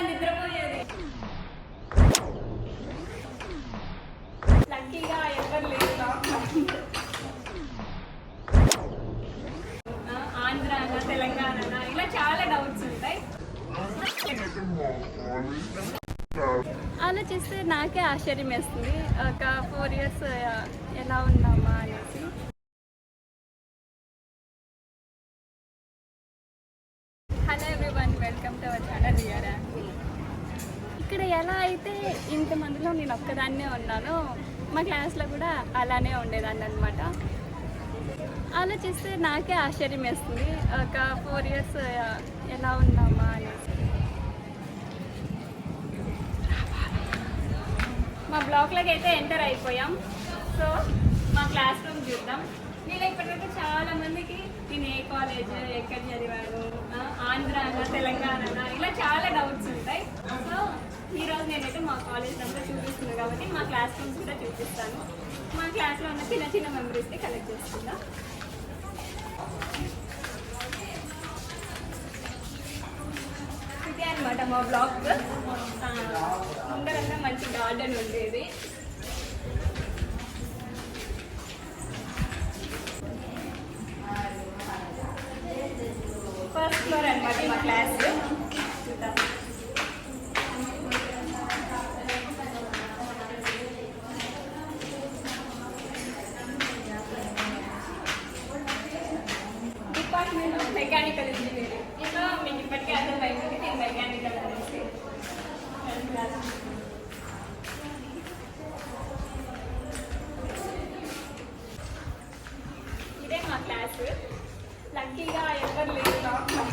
అలా నిద్రపోయేది. లక్కీగా ఎవరు లేరు ఆంధ్ర తెలంగాణ ఇలా చాలా డౌట్స్ ఉంటాయి. ఆలోచిస్తే నాకే ఆశ్చర్యం వేస్తుంది. ఒక ఫోర్ ఇయర్స్ ఎలా ఉన్నామా అనేసి. Hello everyone welcome to our channel ఇక్కడ ఎలా అయితే ఇంతమందిలో నేను ఒక్కదాన్నే ఉన్నానో మా క్లాస్లో కూడా అలానే ఉండేదాన్ని అనమాట ఆలోచిస్తే నాకే ఆశ్చర్యం వేస్తుంది. ఒక ఫోర్ ఇయర్స్ ఎలా ఉన్నామా అనేసి. మా బ్లాక్లోకి అయితే ఎంటర్ అయిపోయాం. సో మా క్లాస్ రూమ్ చూద్దాం. నేను ఇప్పటివరకు చాలా మందికి నేను ఏ కాలేజ్ ఎక్కడ చదివాను ఆంధ్ర తెలంగాణ ఇలా చాలా డౌట్స్ ఉంటాయి. మా కాలేజ్ అంతా చూపిస్తుంది కాబట్టి మా క్లాస్ రూమ్స్ కూడా చూపిస్తాను. మా క్లాస్లో ఉన్న చిన్న చిన్న మెమరీస్ని కలెక్ట్ చేసుకుందాం. ఇదే అనమాట మా బ్లాక్ ముందరంతా మంచి గార్డెన్ ఉండేది. ఫస్ట్ ఫ్లోర్ అనమాట మా క్లాస్ మెకానికల్ ఇంజనీరింగ్ ఇంకా మీకు ఇప్పటికీ అర్థమైంది నేను మెకానికల్ అనేసి. ఇదే మా క్లాస్. లక్కీగా ఎవరు లేరు లాక్డౌన్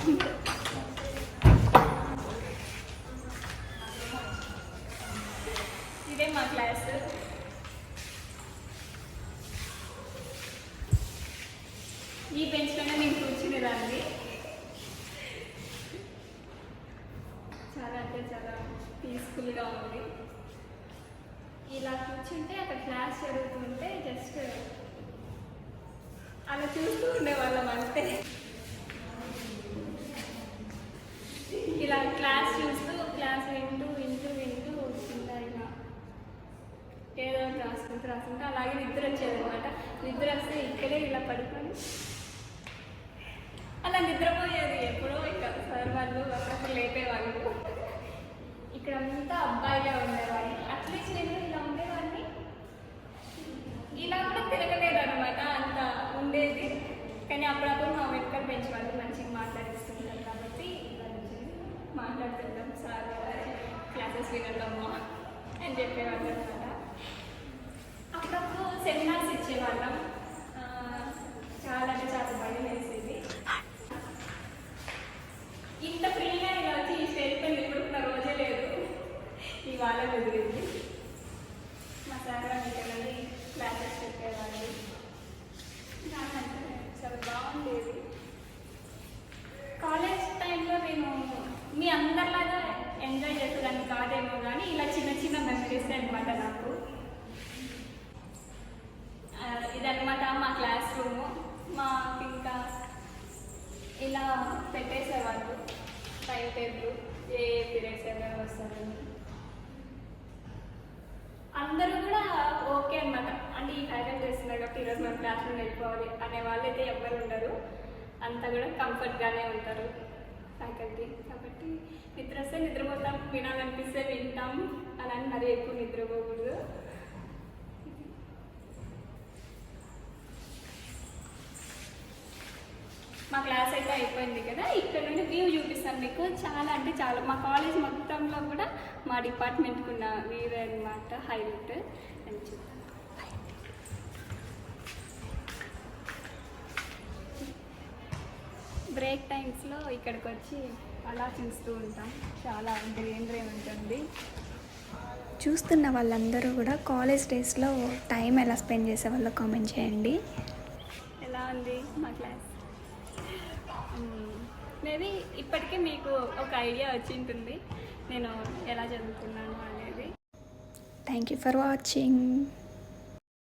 ఇదే మా క్లాస్ ఈ బెంచ్ పైన నేను కూర్చునేదాన్ని చాలా అంటే చాలా పీస్ఫుల్గా ఉంది. ఇలా కూర్చుంటే అక్కడ క్లాస్ జరుగుతుంటే జస్ట్ అలా చూస్తూ ఉండేవాళ్ళం అంతే. ఇలా క్లాస్ చూస్తూ క్లాస్ వింటూ వింటూ వింటూ ఇలా ఇలా ఏదో రాసుకుంటూ రాసుకుంటూ అలాగే నిద్ర వచ్చేది అనమాట నిద్ర వస్తే ఇక్కడే ఇలా పడుకొని అలా నిద్రపోయేది ఎప్పుడో ఇక సార్ వాళ్ళు అప్పుడప్పుడు లేపేవాళ్ళు. ఇక్కడ అంతా అబ్బాయిలే ఉండేవాళ్ళు. అట్లీస్ట్ నేను ఇలా ఉండేవాడిని. ఇలా కూడా తిరగలేదు అనమాట అంత ఉండేది. కానీ అప్పుడప్పుడు మా వెనకాల బెంచ్ వాళ్ళు మంచిగా మాట్లాడిస్తుంటారు కాబట్టి మాట్లాడుతుంటాం సార్ క్లాసెస్ వినడమ్మా అని చెప్పేవాళ్ళు అనమాట అప్పుడప్పుడు సెమినార్స్ ఇచ్చేవాళ్ళం ఆ, చాలా అంటే చాలా భయం వేసేది ఇంత ఫ్రీగా ఇలా వచ్చి ఈ స్టేజ్ పైన ఎప్పుడున్న రోజే లేదు ఇవాళ కుదిరింది మా సార్ వాళ్ళు ఇక్కడ నుండి క్లాసెస్ చెప్పేవాళ్ళు నాకంటే చాలా బాగుండేది కాలేజ్ టైంలో నేను మీ అందరిలాగా ఎంజాయ్ చేసేదాన్ని కాదేమో కానీ ఇలా చిన్న చిన్న అనమాట నాకు ఇదన్నమాట మా క్లాస్ రూము. మాకు ఇంకా ఇలా పెట్టేసేవాళ్ళు టైం టేబుల్ ఏ పీరియడ్స్ ఎవరు వస్తారని అందరూ కూడా ఓకే అన్నమాట. అంటే ఈ ఫ్యాకల్టీ చేస్తున్నారు కాబట్టి ఈరోజు మన క్లాస్ రూమ్ వెళ్ళిపోవాలి అనే వాళ్ళు అయితే ఎవ్వరు ఉండరు. అంతా కూడా కంఫర్ట్గానే ఉంటారు. ఫ్యాకల్టీ కాబట్టి నిద్ర వస్తే నిద్రపోతాం వినాలనిపిస్తే వింటాం. అలా అని మరీ ఎక్కువ నిద్రపోకూడదు. మా క్లాస్ అయితే అయిపోయింది కదా ఇక్కడ నుండి వ్యూ చూపిస్తాను మీకు. చాలా అంటే చాలా మా కాలేజ్ మొత్తంలో కూడా మా డిపార్ట్మెంట్కి ఉన్న వ్యూ అనమాట హైలైట్ అని చూద్దాం బ్రేక్ టైమ్స్లో ఇక్కడికి వచ్చి అలా చూస్తూ ఉంటాం. చాలా గ్రీనరీ ఉంటుంది? చూస్తున్న వాళ్ళందరూ కూడా కాలేజ్ డేస్లో టైం ఎలా స్పెండ్ చేసేవాళ్ళో కామెంట్ చేయండి. ఎలా ఉంది మా క్లాస్? మేబీ ఇప్పటికే మీకు ఒక ఐడియా వచ్చి ఉంటుంది నేను ఎలా చదువుకున్నాను అనేది. Thank you for watching